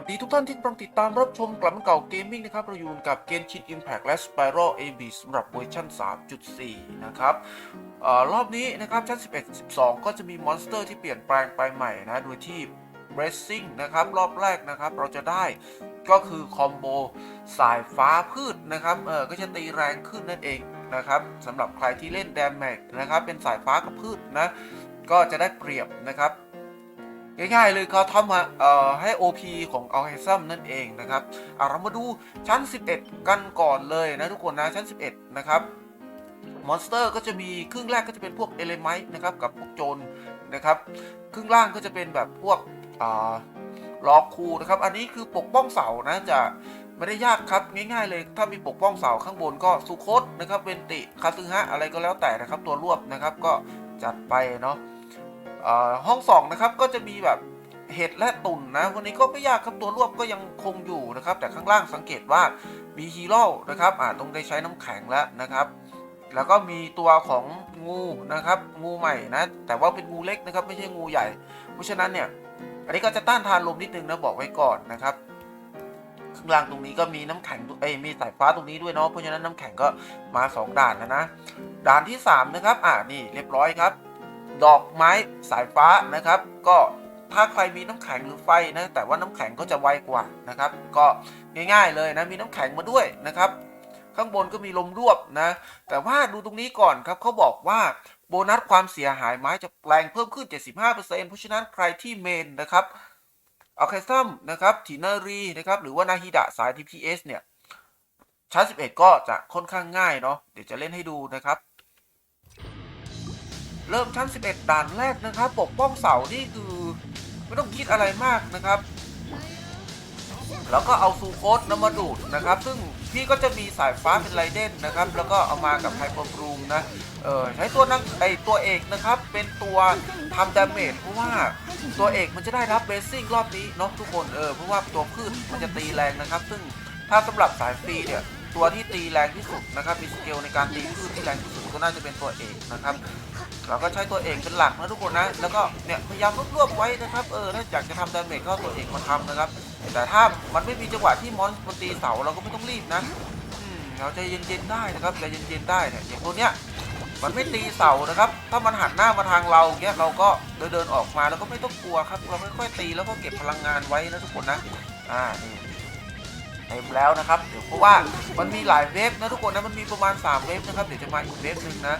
วัสดีทุกท่านที่กำลังติดตามรับชมกลับมาเก่าเกมมิ่งนะครับ เราอยู่กับเกมชิน Impact และ Spiral AB สำหรับเวอร์ชัน3.4 นะครับอรอบนี้นะครับ ชั้น 11 12 ก็จะมีมอนสเตอร์ที่เปลี่ยนแปลงไปใหม่นะ โดยที่ Bracing นะครับ รอบแรกนะครับ เราจะได้ก็คือคอมโบสายฟ้าพืชนะครับ เออก็จะตีแรงขึ้นนั่นเองนะครับสำหรับใครที่เล่น Damage นะครับ เป็นสายฟ้ากับพืชนะ ก็จะได้เปรียบนะครับ ง่ายๆเลยเขาทำมาเอ่อให้ OP ของ a l c h e m นั่นเองนะครับเอาเรามาดูชั้น 11 กันก่อนเลยนะทุกคนนะชั้น 11 นะครับมอนสเตอร์ก็จะมีครึ่งแรกก็จะเป็นพวกเอเลไมต์นะครับกับพวกโจรนะครับครึ่งล่างก็จะเป็นแบบพวกล็อกคูนะครับอันนี้คือปกป้องเสานะจะไม่ได้ยากครับง่ายๆเลย ถ้ามีปกป้องเสาข้างบนก็สุโคตนะครับเวนติคาซึฮะอะไรก็แล้วแต่นะครับตัวรวบนะครับก็จัดไปเนาะ ห้องสองนะครับก็จะมีแบบเห็ดและตุ่นนะวันนี้ก็ไม่ยากครับตัวรวบก็ยังคงอยู่นะครับ แต่ข้างล่างสังเกตว่ามีฮีโร่นะครับอ่าต้องได้ใช้น้ำแข็งแล้วนะครับ แล้วก็มีตัวของงูนะครับ งูใหม่นะ แต่ว่าเป็นงูเล็กนะครับ ไม่ใช่งูใหญ่ เพราะฉะนั้นเนี่ยอันนี้ก็จะต้านทานลมนิดนึงนะบอกไว้ก่อนนะครับข้างล่างตรงนี้ก็มีน้ำแข็งเอ้ยมีสายฟ้าตรงนี้ด้วยเนาะเพราะฉะนั้นน้ำแข็งก็มาสองด่านนะนะด่านที่สามนะครับ อ่านี่เรียบร้อยครับ ดอกไม้สายฟ้านะครับ ก็ถ้าใครมีน้ำแข็งหรือไฟนะแต่ว่าน้ำแข็งก็จะไวกว่านะครับ ก็ง่ายๆเลยนะมีน้ำแข็งมาด้วยนะครับ ข้างบนก็มีลมรวบนะ แต่ว่าดูตรงนี้ก่อนครับเขาบอกว่าโบนัสความเสียหายไม้จะแปลงเพิ่มขึ้น 75%เพราะฉะนั้นใครที่เมนนะครับอัลเคซัมนะครับทีนารีนะครับหรือว่านาฮิดะสาย TPS เนี่ยชั้น11 ก็จะค่อนข้างง่ายเนาะเดี๋ยวจะเล่นให้ดูนะครับ เริ่มชั้น 11 ด่านแรกนะครับ ปกป้องเสานี่คือไม่ต้องคิดอะไรมากนะครับ แล้วก็เอาซูโคสน้ำมาดูดนะครับ ซึ่งพี่ก็จะมีสายฟ้าเป็นไรเด่นนะครับ แล้วก็เอามากับไฮเปอร์บรูมนะ เออใช้ตัวนักไอตัวเอกนะครับ เป็นตัวทำดาเมจเพราะว่าตัวเอกมันจะได้รับเบสซิ่งรอบนี้เนาะทุกคนเออเพราะว่าตัวพืชมันจะตีแรงนะครับ ซึ่งถ้าสำหรับสายฟรีเนี่ยตัวที่ตีแรงที่สุดนะครับมีสเกลในการตีพืชที่แรงที่สุดก็น่าจะเป็นตัวเอกนะครับ เราก็ใช้ตัวเอกเป็นหลักนะทุกคนนะ แล้วก็เนี่ยพยายามรวบๆไว้นะครับ เออถ้าอยากจะทำดาเมจก็เอาตัวเอกมาทำนะครับ แต่ถ้ามันไม่มีจังหวะที่มอนมันตีเสาเราก็ไม่ต้องรีบนะอืมเราใจเย็นๆได้นะครับใจเย็นๆได้เนี่ยอย่างตัวเนี้ยมันไม่ตีเสานะครับ ถ้ามันหันหน้ามาทางเราเงี้ยเราก็เดินเดินออกมาแล้วก็ไม่ต้องกลัวครับ เราค่อยๆตีแล้วก็เก็บพลังงานไว้นะทุกคนนะ อ่า นี่ เต็มแล้วนะครับเดี๋ยวเพราะว่ามันมีหลายเวฟนะทุกคนนะมันมีประมาณ 3 เวฟนะครับเดี๋ยวจะมาอีกเวฟหนึ่งนะ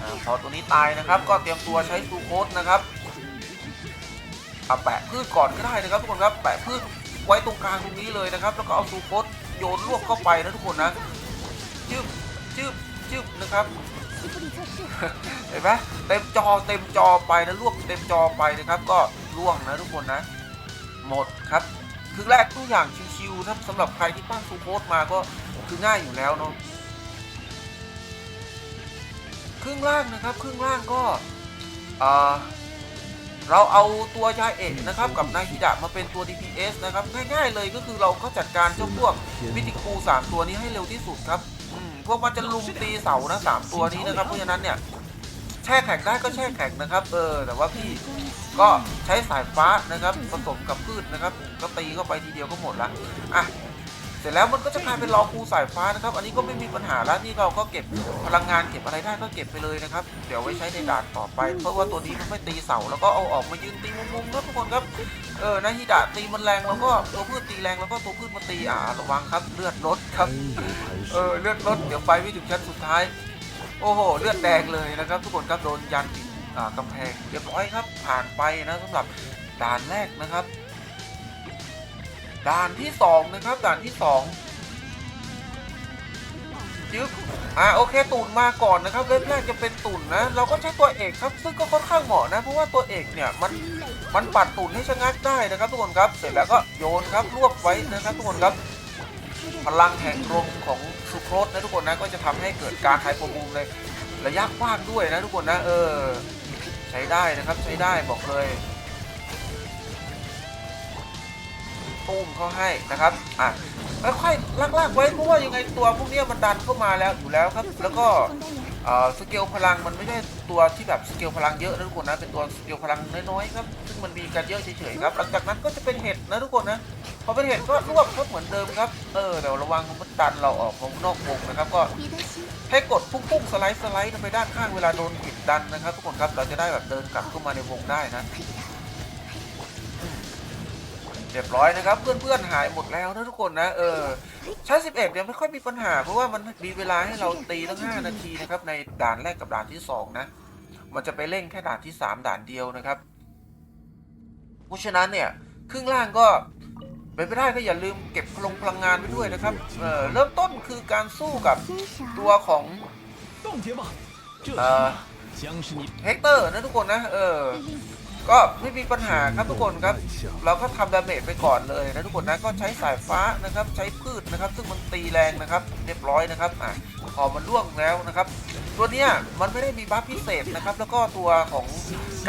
อาพอตัวนี้ตายนะครับ ก็เตรียมตัวใช้ซูโคสนะครับเอาแปะพืชก่อนก็ได้นะครับทุกคนครับแปะพืชไว้ตรงกลางตรงนี้เลยนะครับ แล้วก็เอาซูโคสโยนลวกเข้าไปนะทุกคนนะจึบจึบจึบนะครับเห็นไหมเต็มจอเต็มจอไปนะลวกเต็มจอไปนะครับ ก็ล่วงนะทุกคนนะ หมดครับ คือแรกทุกอย่างชิวๆครับสำหรับใครที่ปั้นซูโคสมาก็คือง่ายอยู่แล้วเนาะครึ่งล่างนะครับครึ่งล่างก็เราเอาตัวยาเอกนะครับกับนายฮิดะมาเป็นตัว DPS นะครับง่ายๆเลยก็คือเราก็จัดการเจ้าพวกมิติคูสามตัวนี้ให้เร็วที่สุดครับอืมพวกมันจะลุมตีเสานะสามตัวนี้นะครับเพราะฉะนั้นเนี่ยแช่แข็งได้ก็แช่แข็งนะครับเออแต่ว่าพี่ ก็ใช้สายฟ้านะครับผสมกับพืชนะครับ ก็ตีเข้าไปทีเดียวก็หมดละอะเสร็จแล้วมันก็จะกลายเป็นรอคูสายฟ้านะครับ อันนี้ก็ไม่มีปัญหาแล้วนี่เราก็เก็บพลังงานเก็บอะไรได้ก็เก็บไปเลยนะครับ เดี๋ยวไว้ใช้ในด่านต่อไป เพราะว่าตัวนี้มันไม่ตีเสาแล้วก็เอาออกมายืนตีมุมๆครับทุกคนครับเออนาฮิดะตีมันแรงแล้วก็ตัวพืชตีแรงแล้วก็ตัวพืชมาตีอ่าระวังครับเลือดลดครับเออเลือดลดเดี๋ยวไปไม่ถึงชั้นสุดท้าย โอ้โหเลือดแดงเลยนะครับ ทุกคนครับโดนยันติดอ่ากำแพงเรียบร้อยครับ ผ่านไปนะสำหรับด่านแรกนะครับ ด่านที่สองนะครับด่านที่สองยึบอ่าโอเคตุ่นมาก่อนนะครับเริ่มแรกจะเป็นตุ่นนะ เราก็ใช้ตัวเอกครับ ซึ่งก็ค่อนข้างเหมาะนะ เพราะว่าตัวเอกเนี่ยมันมันปัดตุ่นให้ชะงักได้นะครับ ทุกคนครับ เสร็จแล้วก็โยนครับรวบไว้นะครับ ทุกคนครับพลังแห่งลมของซูโครสนะทุกคนนะก็จะทำให้เกิดการไฮโปรบูมเลยระยะกว้างด้วยนะทุกคนนะเออ ช้ได้นะครับใช้ได้บอกเลยตุ้มเขาให้นะครับอะค่อยๆลากๆไว้เพราะว่ายังไงตัวพวกเนี้ยมันดันเข้ามาแล้วอยู่แล้วครับ แล้วก็เอ่อสเกลพลังมันไม่ได้ตัวที่แบบสเกลพลังเยอะนะทุกคนนะเป็นตัวสเกลพลังน้อยๆครับซึ่งมันมีกันเยอะเฉยๆครับหลังจากนั้นก็จะเป็นเห็ดนะทุกคนนะ พอเป็นเหตุก็รวบครัเหมือนเดิมครับ เออเดี๋ยวระวังมันตันเราออกของนอกวงนะครับ ก็ให้กดพุ่งๆสไลด์สไลด์ไปด้านข้างเวลาโดนหิดดันนะครับ ทุกคนครับเราจะได้แบบเดินกลับเข้ามาในวงได้นะเรียบร้อยนะครับ เพื่อนๆหายหมดแล้วนะทุกคนนะเออชั้นสิบเอ็ดยังไม่ค่อยมีปัญหา เพราะว่ามันมีเวลาให้เราตีตั้งห้านาทีนะครับในด่านแรกกับด่านที่สองนะ มันจะไปเร่งแค่ด่านที่สามด่านเดียวนะครับ เพราะฉะนั้นเนี่ยครึ่งล่างก็ เป็นไปได้ก็อย่าลืมเก็บพลังพลังงานไปด้วยนะครับเเริ่มต้นคือการสู้กับตัวของเฮกเตอร์นะทุกคนนะ เออ ก็ไม่มีปัญหาครับทุกคนครับ เราก็ทำดาเมจไปก่อนเลยนะทุกคนนะ ก็ใช้สายฟ้านะครับ ใช้พืชนะครับ ซึ่งมันตีแรงนะครับ เรียบร้อยนะครับ อะพอมันล่วงแล้วนะครับ ตัวนี้มันไม่ได้มีบัฟพิเศษนะครับ แล้วก็ตัวของ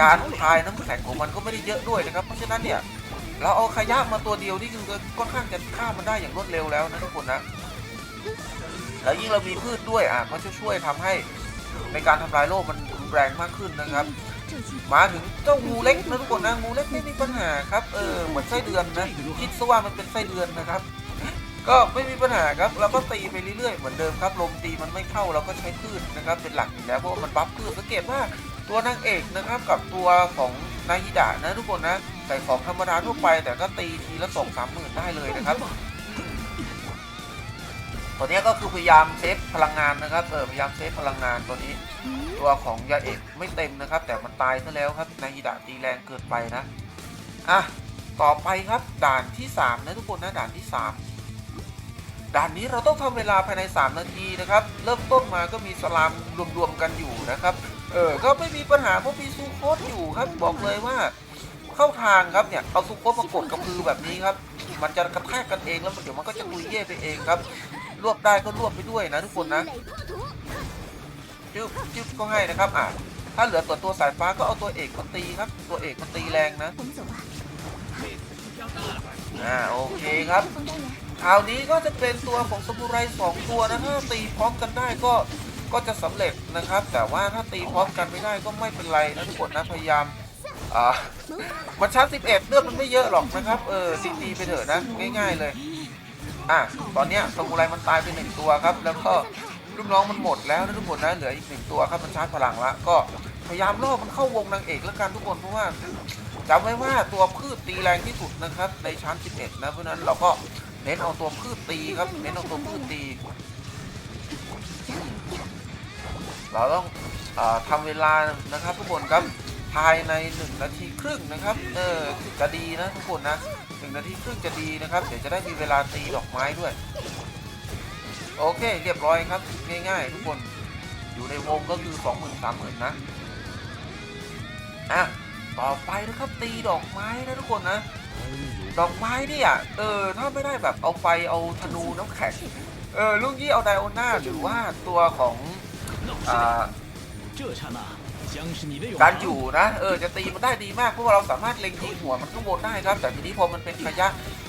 การทายน้ำแข็งของมันก็ไม่ได้เยอะด้วยนะครับ เพราะฉะนั้นเนี่ย เราเอาขยะมาตัวเดียวนี่คือค่อนข้างจะฆ่ามันได้อย่างรวดเร็วแล้วนะทุกคนนะ แล้วยิ่งเรามีพืชด้วยอะก็จะช่วยทำให้ในการทำลายโลกมันรุนแรงมากขึ้นนะครับ มาถึงเจ้างูเล็กนะทุกคนนะงูเล็กไม่มีปัญหาครับเออเหมือนไส้เดือนนะคิดซะว่ามันเป็นไส้เดือนนะครับ ก็ไม่มีปัญหาครับเราก็ตีไปเรื่อยๆเหมือนเดิมครับลมตีมันไม่เข้าเราก็ใช้พืชนะครับ เป็นหลักอยู่แล้วเพราะว่ามันบัฟพืชสังเกตว่า ตัวนางเอกนะครับกับตัวของนายฮิดะนะทุกคนนะใส่ของธรรมดาทั่วไป แต่ก็ตีทีละสองสามหมื่นได้เลยนะครับตัวนี้ก็คือพยายามเซฟพลังงานนะครับเออพยายามเซฟพลังงานตัวนี้，ตัวของยาเอกไม่เต็มนะครับ แต่มันตายซะแล้วครับนายฮิดะตีแรงเกินไปนะอะต่อไปครับด่านที่ 3 นะทุกคนนะด่านที่ 3 ด่านนี้เราต้องทำเวลาภายใน 3 นาทีนะครับ เริ่มต้นมาก็มีสลามรวมๆกันอยู่นะครับ เออก็ไม่มีปัญหาเพราะมีซูโคตอยู่ครับบอกเลยว่า เข้าทางครับเนี่ยเอาซูโคตมากดกับมือแบบนี้ครับ มันจะกระแทกกันเองแล้วเดี๋ยวมันก็จะลุยเย่ไปเองครับ รวบได้ก็รวบไปด้วยนะทุกคนนะจึ๊บจึ๊บก็ให้นะครับอ่าถ้าเหลือตัวตัวสายฟ้าก็เอาตัวเอกมาตีครับ ตัวเอกมาตีแรงนะอ่าโอเคครับคราวนี้ก็จะเป็นตัวของสมุไรสองตัวนะถ้าตีพร้อมกันได้ก็ ก็จะสำเร็จนะครับ แต่ว่าถ้าตีพร้อมกันไม่ได้ก็ไม่เป็นไรนะทุกคนนะพยายามอ่ามันชาร์จ11เลือดมันไม่เยอะหรอกนะครับเออตีตีไปเถอะนะง่าย ๆเลยอะตอนเนี้ยสมุไรมันตายไปหนึ่งตัวครับ แล้วก็ลูกน้องมันหมดแล้วนะทุกคนนะเหลืออีกหนึ่งตัวครับมันชาร์จพลังละก็พยายามล่อมันเข้าวงนางเอกแล้วกันทุกคนเพราะว่าจำไว้ว่าตัวพืชตีแรงที่สุดนะครับในชั้น11นะเพราะนั้นเราก็เน้นเอาตัวพืชตีครับเน้นเอาตัวพืชตี เราต้องอทำเวลานะครับ ทุกคนครับภายใน 1 นาทีครึ่งนะครับเออจะดีนะทุกคนนะหนึ่งนาทีครึ่งจะดีนะครับ เดี๋ยวจะได้มีเวลาตีดอกไม้ด้วย โอเคเรียบร้อยครับ ง่าย ๆ ทุกคนอยู่ในวงก็คือ 2 0 0 0 0 3 0 0 0นะอะต่อไปนะครับตีดอกไม้นะทุกคนนะ ดอกไม้เนี่ยเออถ้าไม่ได้แบบเอาไฟเอาธนูน้ำแข็งเออลูกยี่เอาไดโอน่าหรือว่าตัวของ การอยู่นะเออจะตีมันได้ดีมากเพราะว่เราสามารถเล็งตีหัวมันข้างบนได้ครับ แต่ทีนี้พอมันเป็นระยะ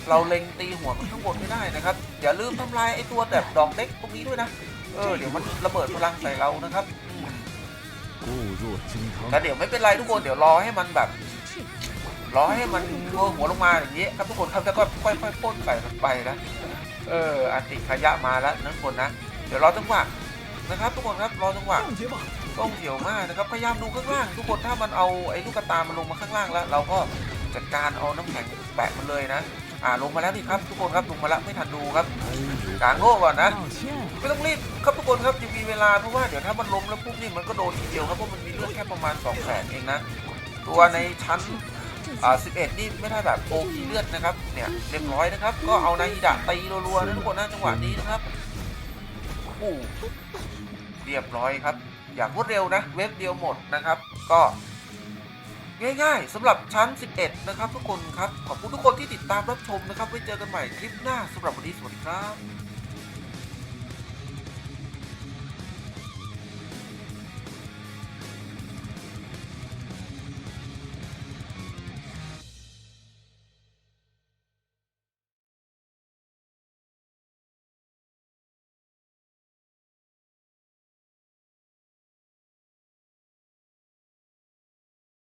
เราเล็งตีหัวมันข้างบนไม่ได้นะครับอย่าลืมทำลายไอ้ตัวแบบดอกเล็กตรงนี้ด้วยนะเออเดี๋ยวมันระเบิดพลังใส่เรานะครับแต่เดี๋ยวไม่เป็นไรทุกคนเดี๋ยวรอให้มันแบบรอให้มันหัวหัวลงมาอย่างนี้ครับทุกคนครับแล้วก็ค่อยๆพ่นใส่มันไปนะเอออันติขยะมาแล้วนะคนนะเดี๋ยวรอจังหวะ นะครับ ทุกคนครับรอจังหวะต้องเหี่ยวมากนะครับพยายามดูข้างล่าง ทุกคนถ้ามันเอาไอ้ลูกกระตามันลงมาข้างล่างแล้ว เราก็จัดการเอาน้ำแข็งแปะมันเลยนะอ่าลงมาแล้วนี่ครับทุกคนครับลงมาแล้วไม่ทันดูครับกลางโลกก่อนนะไม่ต้องรีบครับทุกคนครับยังมีเวลาเพราะว่าเดี๋ยวถ้ามันล้มแล้วปุ๊บนี่มันก็โดนทีเดียวครับเพราะมันมีเลือดแค่ประมาณ2องแสนเองนะตัวในชั้นอ่า11 นี่ไม่ได้แบบโอพีเลือดนะครับเนี่ยเรียบร้อยนะครับ ก็เอานายฮิดะตีรัวๆนะทุกคนนะจังหวะนี้นะครับ อู้เรียบร้อยครับ อย่างรวดเร็วนะ เว็บเดียวหมดนะครับ ก็ง่ายๆสำหรับชั้น 11 นะครับทุกคนครับ ขอบคุณทุกคนที่ติดตามรับชมนะครับ ไว้เจอกันใหม่คลิปหน้าสำหรับวันนี้สวัสดีครับ